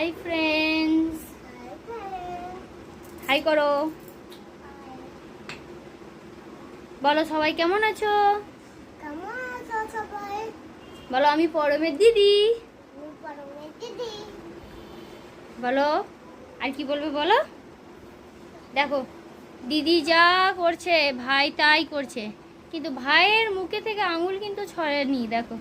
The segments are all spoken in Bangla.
হাই ফ্রেন্ডস হাই করো বলো, সবাই কেমন আছো? বলো, আমি পরমের দিদি। বলো, আর কি বলবে বলো? দেখো, দিদি যা করছে, ভাই তাই করছে। কিন্তু ভাইয়ের মুখে থেকে আঙুল কিন্তু ছড়েনি, দেখো।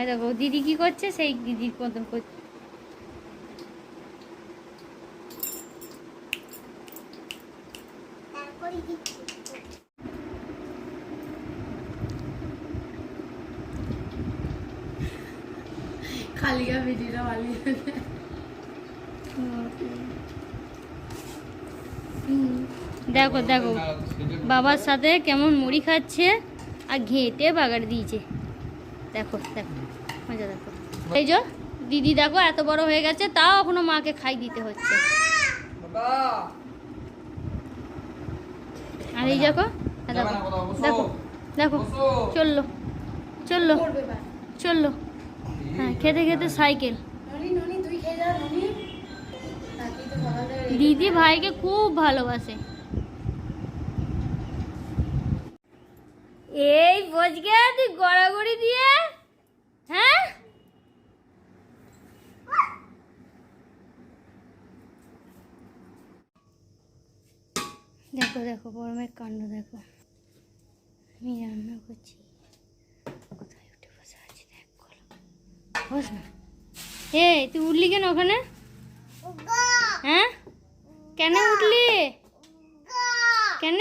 আরে দেখো দিদি কি করছে? সেই দিদির মতন করছে দেখো দেখো বাবার সাথে কেমন মুড়ি খাচ্ছে আর ঘেঁটে বাগার দিয়েছে। দেখো দেখো, মজা দেখো। এই যে, দিদি দেখো, এত বড় হয়ে গেছে, তাও এখনও মাকে খাই দিতে হচ্ছে। আর এই দেখো দেখো দেখো দেখো, চলল চলল চলল। হ্যাঁ খেতে খেতে সাইকেল। দিদি ভাইকে খুব ভালোবাসে। এই বজকে তুই গড়াগড়ি দিয়ে হ্যাঁ? দেখো দেখো গরমের কাণ্ড দেখো। আমি রান্না করছি। কোথায় উঠে বসে আছি? দেখ বলো বস না। এই তুই উঠলি কেন ওখানে? হ্যাঁ? কেন উঠলি? কেন?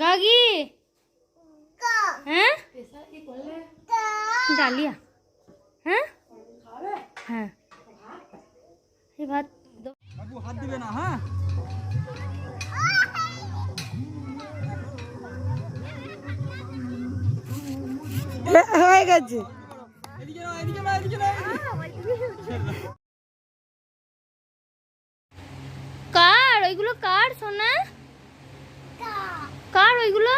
গাগি হ্যাঁ ডালিয়া হ্যাঁ হ্যাঁ এই ভাত বাবু হাত দিবে না হ্যাঁ হয়ে গেছে এদিকে না এদিকে না এদিকে না কার ওইগুলো কার সোনা ওইগুলো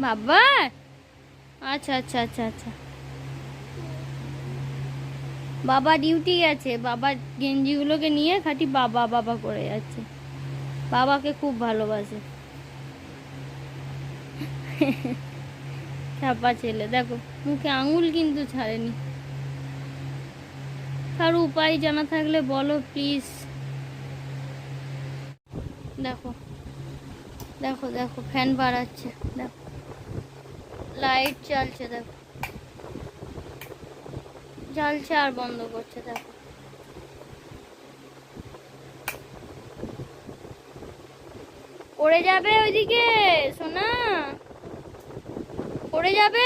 বাবা। আচ্ছা আচ্ছা আচ্ছা আচ্ছা। বাবা ডিউটি গেছে। বাবা গেঞ্জিগুলোকে নিয়ে খাটি বাবা বাবা করে যাচ্ছে। বাবাকে খুব ভালোবাসে। চাপা ছেলে। দেখো মুখে আঙুল কিন্তু ছাড়েনি। কারও উপায় জানা থাকলে বলো প্লিজ দেখো। দেখো দেখো ফ্যান বাড়াচ্ছে, দেখো। লাইট জ্বলছে, দেখো। জ্বলছে আর বন্ধ করছে, দেখো। পড়ে যাবে ওইদিকে, সোনা। পড়ে যাবে।